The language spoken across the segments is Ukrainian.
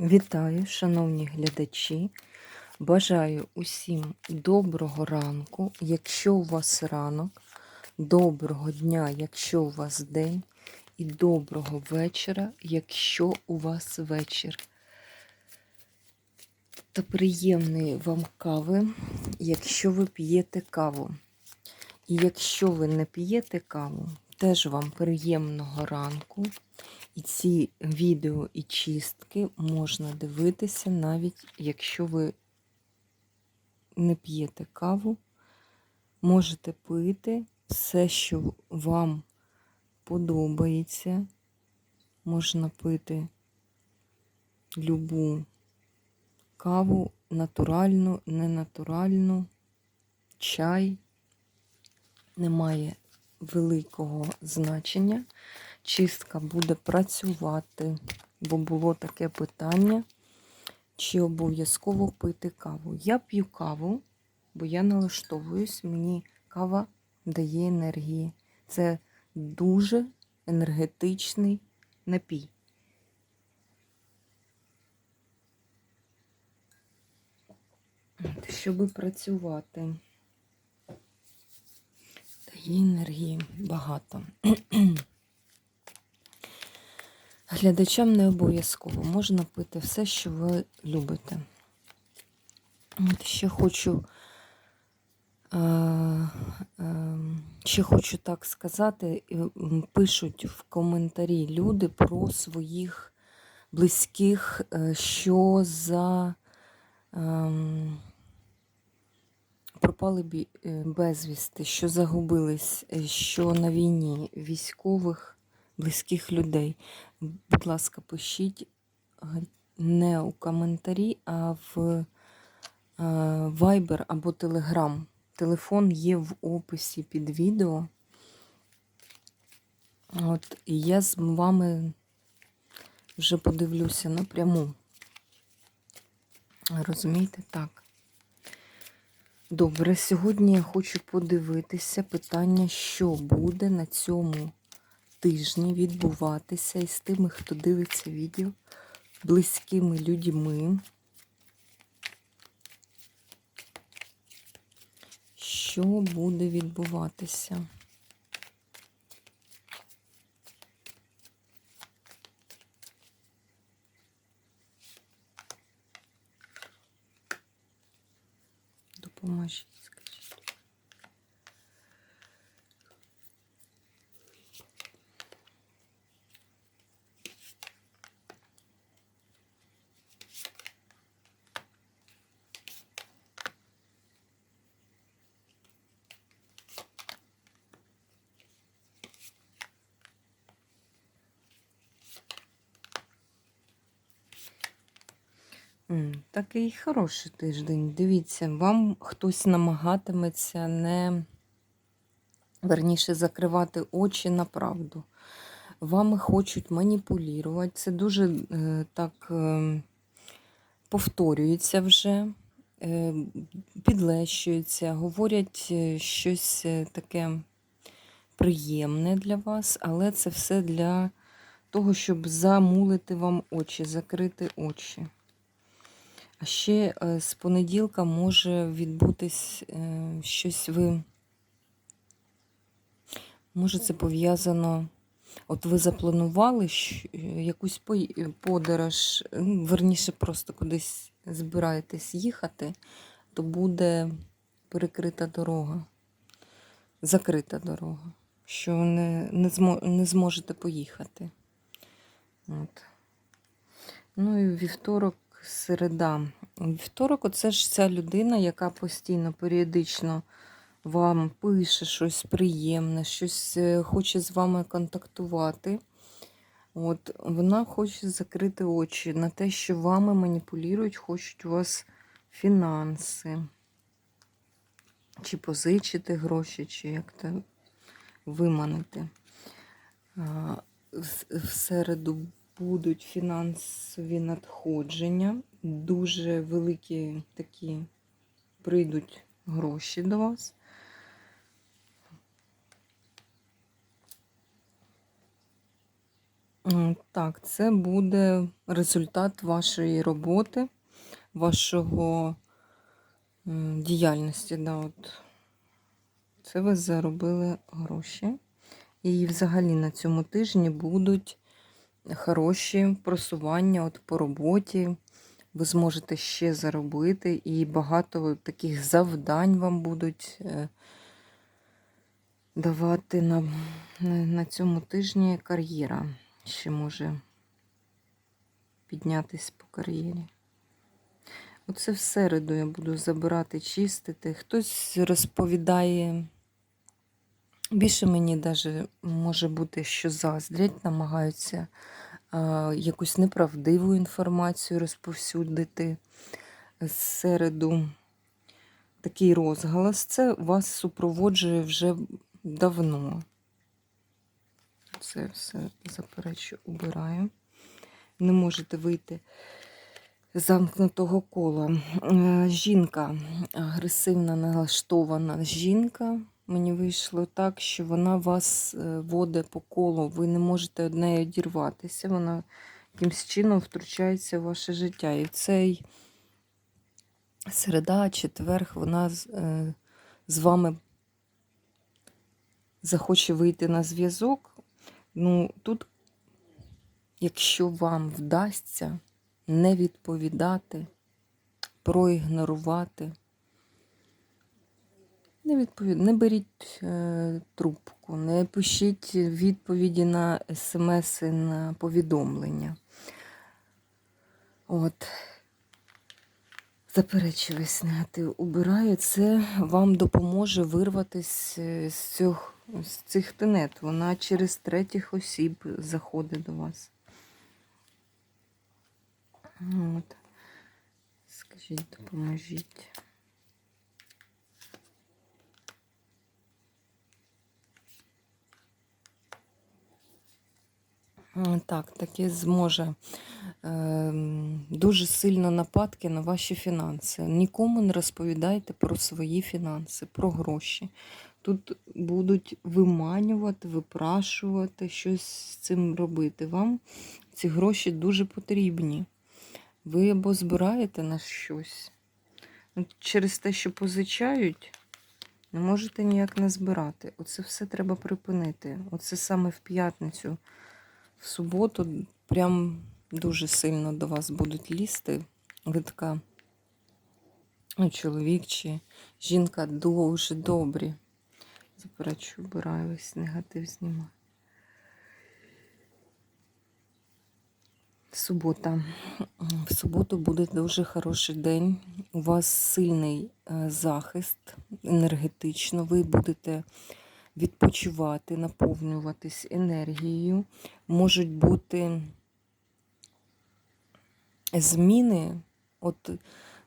Вітаю, шановні глядачі. Бажаю усім доброго ранку, якщо у вас ранок, доброго дня, якщо у вас день, і доброго вечора, якщо у вас вечір. Та приємної вам кави, якщо ви п'єте каву. І якщо ви не п'єте каву, теж вам приємного ранку. І ці відео і чистки можна дивитися, навіть якщо ви не п'єте каву, можете пити все, що вам подобається. Можна пити любу каву, натуральну, ненатуральну, чай. Немає великого значення чистка буде працювати, бо було таке питання, чи обов'язково пити каву. Я п'ю каву, бо я налаштовуюсь, мені кава дає енергії. Це дуже енергетичний напій. Щоб працювати, дає енергії багато. Глядачам не обов'язково. Можна пити все, що ви любите. От Ще хочу е, е, ще хочу так сказати, пишуть в коментарі люди про своїх близьких, е, що за ем, пропали безвісти, що загубились, що на війні військових близьких людей. Будь ласка, пишіть не у коментарі, а в Viber або Telegram. Телефон є в описі під відео. От, І я з вами вже подивлюся напряму. Розумієте, так. Добре, сьогодні я хочу подивитися питання, що буде на цьому тижні відбуватися із тими, хто дивиться відео, близькими людьми. Що буде відбуватися? Допоможіть. Такий хороший тиждень. Дивіться, вам хтось намагатиметься не верніше закривати очі на правду. Вами хочуть маніпулювати. Це дуже е, так е, повторюється вже, е, підлещується, говорять щось таке приємне для вас, але це все для того, щоб замулити вам очі, закрити очі. А ще е, з понеділка може відбутись е, щось ви. Може, це пов'язано. От ви запланували е, якусь подорож, верніше, просто кудись збираєтесь їхати, то буде перекрита дорога, закрита дорога, що не не, змо, не зможете поїхати. От. Ну і вівторок середа. Вівторок, оце ж ця людина, яка постійно, періодично вам пише щось приємне, щось е, хоче з вами контактувати. От, Вона хоче закрити очі на те, що вами маніпулюють, хочуть у вас фінанси. Чи позичити гроші, чи як то виманити. В середу будуть фінансові надходження, дуже великі такі прийдуть гроші до вас. Так, це буде результат вашої роботи, вашого діяльності. Да, от. Це ви заробили гроші. І взагалі на цьому тижні будуть хороші просування от по роботі. Ви зможете ще заробити, і багато таких завдань вам будуть е, давати на, на, цьому тижні кар'єра. Ще може піднятись по кар'єрі. Оце в середу я буду забирати, чистити. Хтось розповідає. Більше мені навіть може бути, що заздрять, намагаються якусь неправдиву інформацію розповсюдити середу. Такий розголос. Це вас супроводжує вже давно. Це все заперечу, убираю. Не можете вийти з замкнутого кола. Е, Жінка, агресивно налаштована жінка. Мені вийшло так, що вона вас е, водить по колу, ви не можете від неї одірватися. Вона якимсь чином втручається в ваше життя. І цей середа, четверг, вона з, е, з вами захоче вийти на зв'язок. Ну, тут, якщо вам вдасться не відповідати, проігнорувати, не відповід... не беріть е, трубку, не пишіть відповіді на смс, на повідомлення. От. Заперечую весь негатив. Убираю, це вам допоможе вирватися з цих, з цих тенет. Вона через третіх осіб заходить до вас. От. Скажіть, допоможіть. Так, таке зможе ем, дуже сильно нападки на ваші фінанси. Нікому не розповідайте про свої фінанси, про гроші. Тут будуть виманювати, випрашувати, щось з цим робити. Вам ці гроші дуже потрібні. Ви або збираєте на щось. Через те, що позичають, не можете ніяк не збирати. Оце все треба припинити. Оце саме в п'ятницю. В суботу прям дуже сильно до вас будуть лізти. Ви така, ну, чоловік чи жінка дуже добрі. Заперечу, вбираю весь негатив знімаю. Субота. В суботу буде дуже хороший день. У вас сильний е, захист енергетично. Ви будете відпочивати, наповнюватись енергією. Можуть бути зміни. От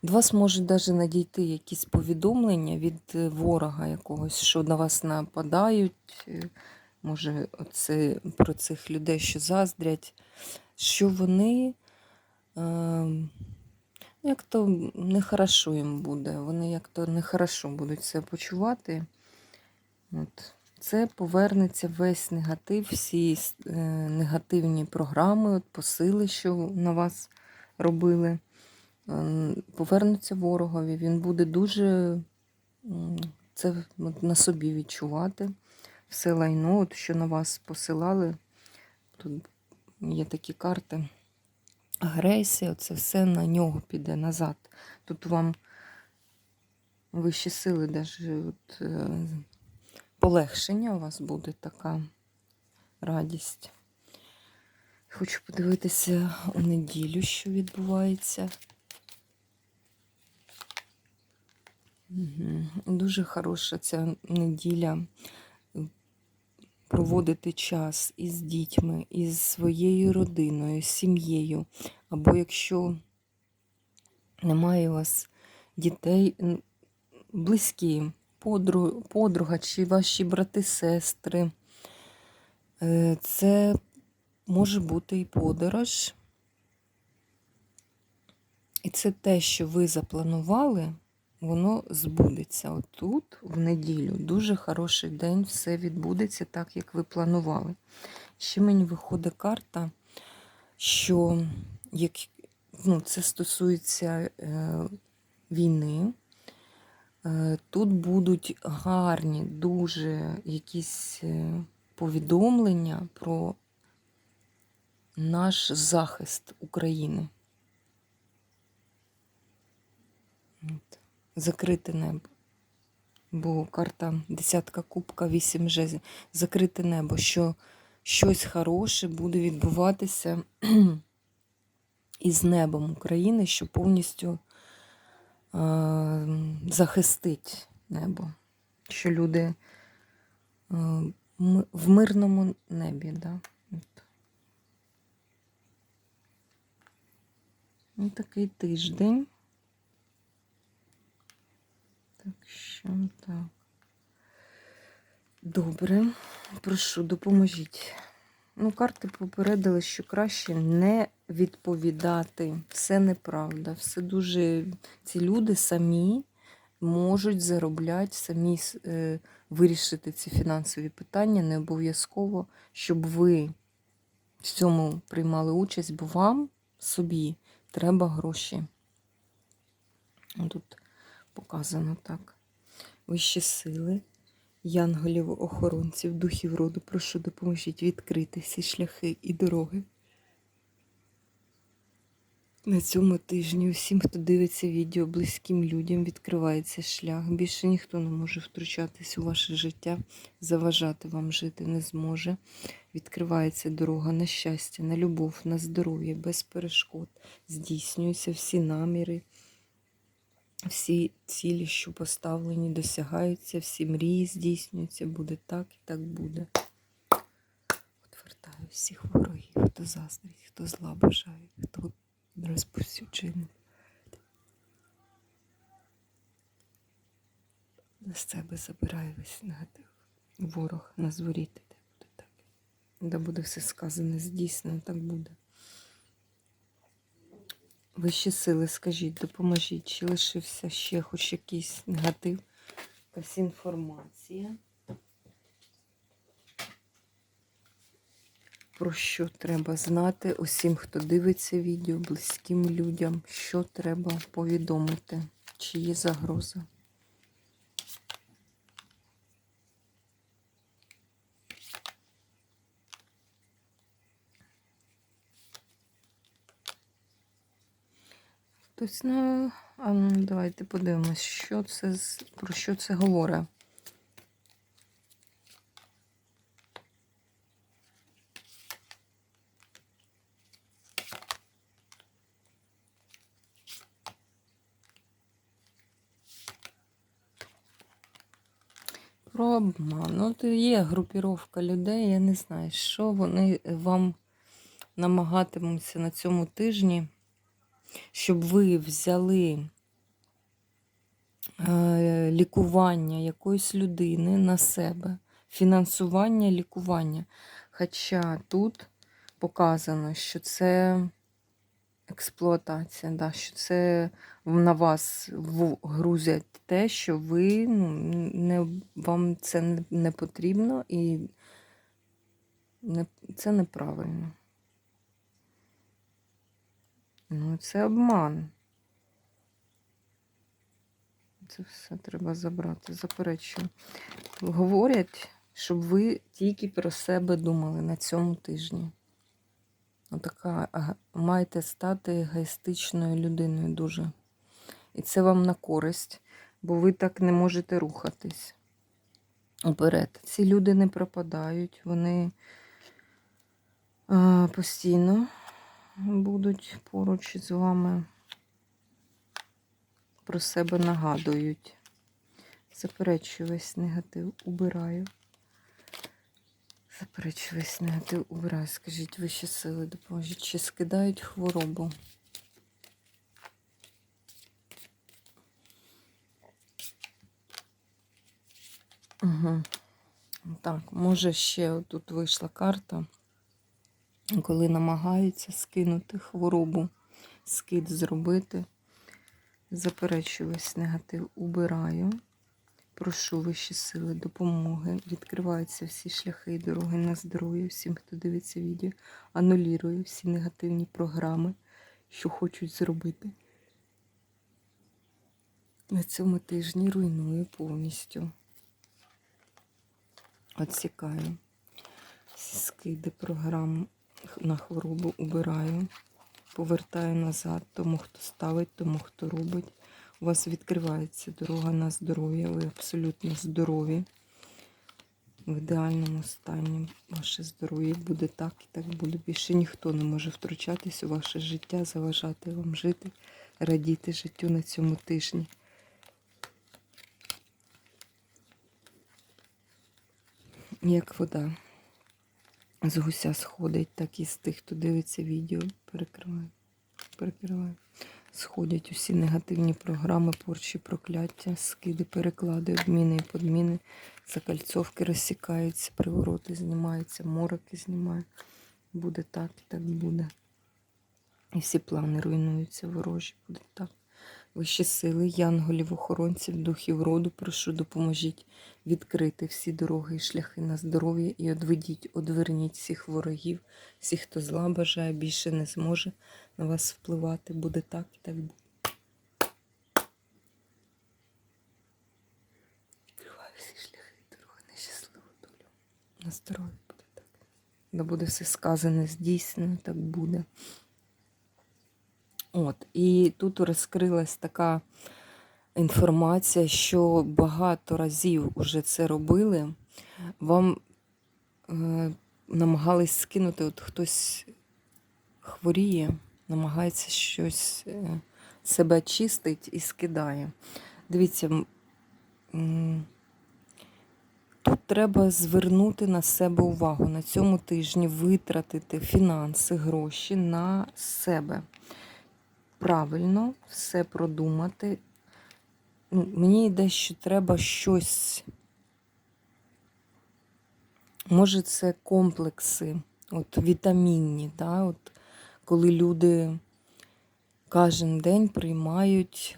до вас можуть навіть надійти якісь повідомлення від е, ворога якогось, що на вас нападають. е, Може, оце про цих людей, що заздрять, що вони е, як то нехорошо їм буде. Вони як то нехорошо будуть себе почувати. От. Це повернеться весь негатив, всі е, негативні програми, от, посили, що на вас робили. Е, Повернуться ворогові. Він буде дуже це на собі відчувати. Все лайно, от, що на вас посилали. Тут є такі карти. Агресія, це все на нього піде назад. Тут вам вищі сили, е, полегшення у вас буде така радість. Хочу подивитися у неділю, що відбувається. Угу. Дуже хороша ця неділя проводити час із дітьми, із своєю родиною, з сім'єю. Або якщо немає у вас дітей, близькі, подруга, чи ваші брати, сестри, е, це може бути і подорож. І це те, що ви запланували, воно збудеться. Отут, в неділю, дуже хороший день, все відбудеться так, як ви планували. Ще мені виходить карта, що як, ну, це стосується е, війни. Е, Тут будуть гарні, дуже якісь е, повідомлення про наш захист України. От. Закрите небо. Бо карта десятка кубка, вісім жезлів. Закрите небо, що щось хороше буде відбуватися із небом України, що повністю захистить небо. Що люди е, в мирному небі. Да? Ну, такий тиждень. Так що так. Добре, прошу, допоможіть. Ну, карти попередили, що краще не відповідати. Все неправда. Все дуже. Ці люди самі можуть заробляти, самі е, вирішити ці фінансові питання. Не обов'язково, щоб ви в цьому приймали участь, бо вам собі треба гроші. Тут показано так. Вищі сили, янголів, охоронців, духів роду, прошу допоможіть відкрити всі шляхи і дороги. На цьому тижні усім, хто дивиться відео, близьким людям відкривається шлях. Більше ніхто не може втручатись у ваше життя, заважати вам жити не зможе. Відкривається дорога на щастя, на любов, на здоров'я, без перешкод. Здійснюються всі наміри, всі цілі, що поставлені, досягаються, всі мрії здійснюються. Буде так і так буде. Отвертаю всіх ворогів, хто заздрить, хто зла бажає, хто розповсюджує. На себе забираю весь негатив. Ворог на зворіти, де буде так. Де буде все сказане, здійснено, так буде. Вищі сили, скажіть, допоможіть, чи лишився ще хоч якийсь негатив, якась інформація. Про що треба знати усім, хто дивиться відео, близьким людям, що треба повідомити, чи є загроза. А ну, давайте подивимось, що це, про що це говорить. Про обман. Ну, то є групіровка людей, я не знаю, що вони вам намагатимуться на цьому тижні, щоб ви взяли е, лікування якоїсь людини на себе, фінансування лікування. Хоча тут показано, що це експлуатація, да, що це на вас грузять те, що ви ну, не, вам це не, потрібно і не, це неправильно. Ну, це обман. Це все треба забрати. Заперечую. Говорять, щоб ви тільки про себе думали на цьому тижні. Отака ага, маєте стати егоїстичною людиною дуже. І це вам на користь, бо ви так не можете рухатись уперед. Ці люди не пропадають, вони постійно будуть поруч з вами, про себе нагадують. Заперечую весь негатив, убираю. Заперечую весь негатив, убираю. Скажіть, вищі сили допоможіть, чи скидають хворобу? Угу. Так, може ще тут вийшла карта, коли намагаються скинути хворобу, скид зробити. Заперечую весь негатив, убираю. Прошу вищі сили допомоги. Відкриваються всі шляхи і дороги на здоров'я всім, хто дивиться відео. Анулірую всі негативні програми, що хочуть зробити. На цьому тижні руйную повністю. Отсікаю. Всі скиди програм на хворобу убираю. Повертаю назад тому, хто ставить, тому, хто робить. У вас відкривається дорога на здоров'я, ви абсолютно здорові. В ідеальному стані ваше здоров'я буде так і так буде. Більше ніхто не може втручатись у ваше життя, заважати вам жити, радіти життю на цьому тижні. Як вода з гуся сходить, так і з тих, хто дивиться відео, перекриваю. Перекриваю. Сходять усі негативні програми, порчі, прокляття, скиди, переклади, обміни і подміни, закальцовки розсікаються, привороти знімаються, мороки знімають. Буде так і так буде. І всі плани руйнуються, ворожі, буде так. Вищі сили, янголів, охоронців, духів роду, прошу, допоможіть відкрити всі дороги і шляхи на здоров'я і одведіть, одверніть всіх ворогів, всіх, хто зла бажає, більше не зможе на вас впливати. Буде так і так буде. Відкриваю всі шляхи дороги на щасливу долю. На здоров'я буде так. Да буде все сказане, здійснено, так буде. От, і тут розкрилась така інформація, що багато разів уже це робили. Вам е, намагались скинути, от хтось хворіє, намагається щось е, себе чистить і скидає. Дивіться, тут треба звернути на себе увагу на цьому тижні, витратити фінанси, гроші на себе правильно все продумати. Ну, Мені йде, що треба щось. Може, це комплекси, от вітамінні, да? от коли люди кожен день приймають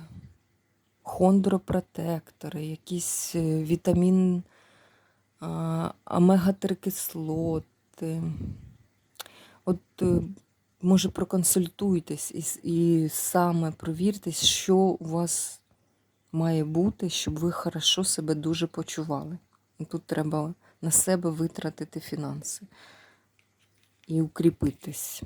хондропротектори, якісь е, вітамін омега-3 кислоти. От е, може проконсультуйтесь і, і саме провіртесь, що у вас має бути, щоб ви хорошо себе дуже почували. Тут треба на себе витратити фінанси і укріпитись.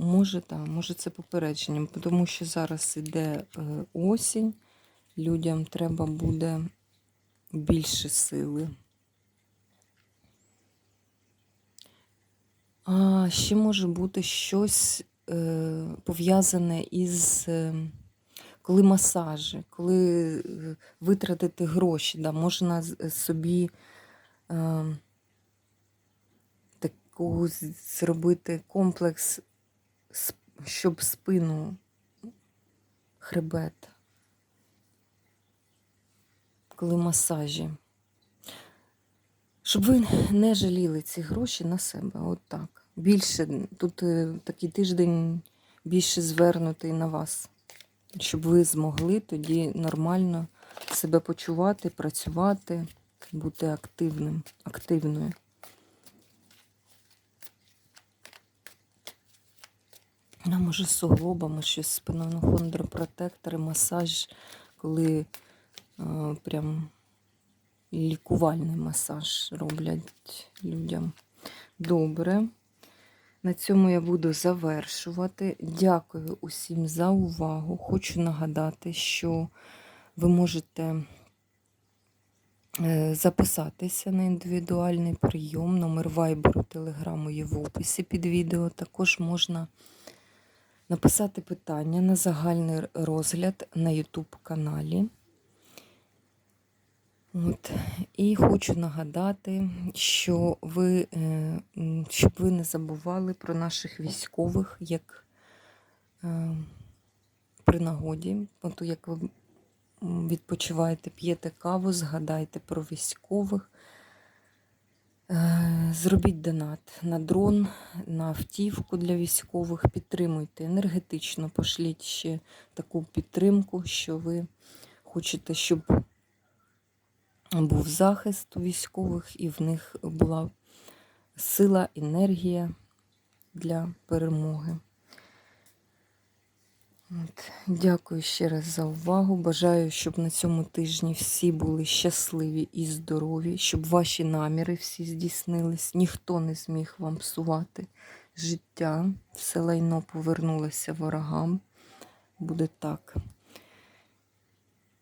Може, так, може це попередженням, тому що зараз іде е, осінь, людям треба буде більше сили. А ще може бути щось е, пов'язане із е, коли масажі, коли е, витратити гроші, да, можна е, собі е, таку зробити комплекс, щоб спину, хребет, коли масажі. Щоб ви не жаліли ці гроші на себе. От так. Більше тут е, такий тиждень більше звернутий на вас, щоб ви змогли тоді нормально себе почувати, працювати, бути активним, активною. А може з суглобами щось спиною, хондропротектори, масаж, коли е, прям лікувальний масаж роблять людям. Добре. На цьому я буду завершувати. Дякую усім за увагу. Хочу нагадати, що ви можете е, записатися на індивідуальний прийом. Номер вайберу, телеграму є в описі під відео. Також можна написати питання на загальний розгляд на YouTube каналі. От. І хочу нагадати, що ви, е, щоб ви не забували про наших військових, як е, при нагоді. От як ви відпочиваєте, п'єте каву, згадайте про військових. Е, Зробіть донат на дрон, на автівку для військових. Підтримуйте енергетично, пошліть ще таку підтримку, що ви хочете, щоб був захист у військових і в них була сила, енергія для перемоги. От. Дякую ще раз за увагу. Бажаю, щоб на цьому тижні всі були щасливі і здорові, щоб ваші наміри всі здійснились. Ніхто не зміг вам псувати життя. Все лайно повернулося ворогам. Буде так.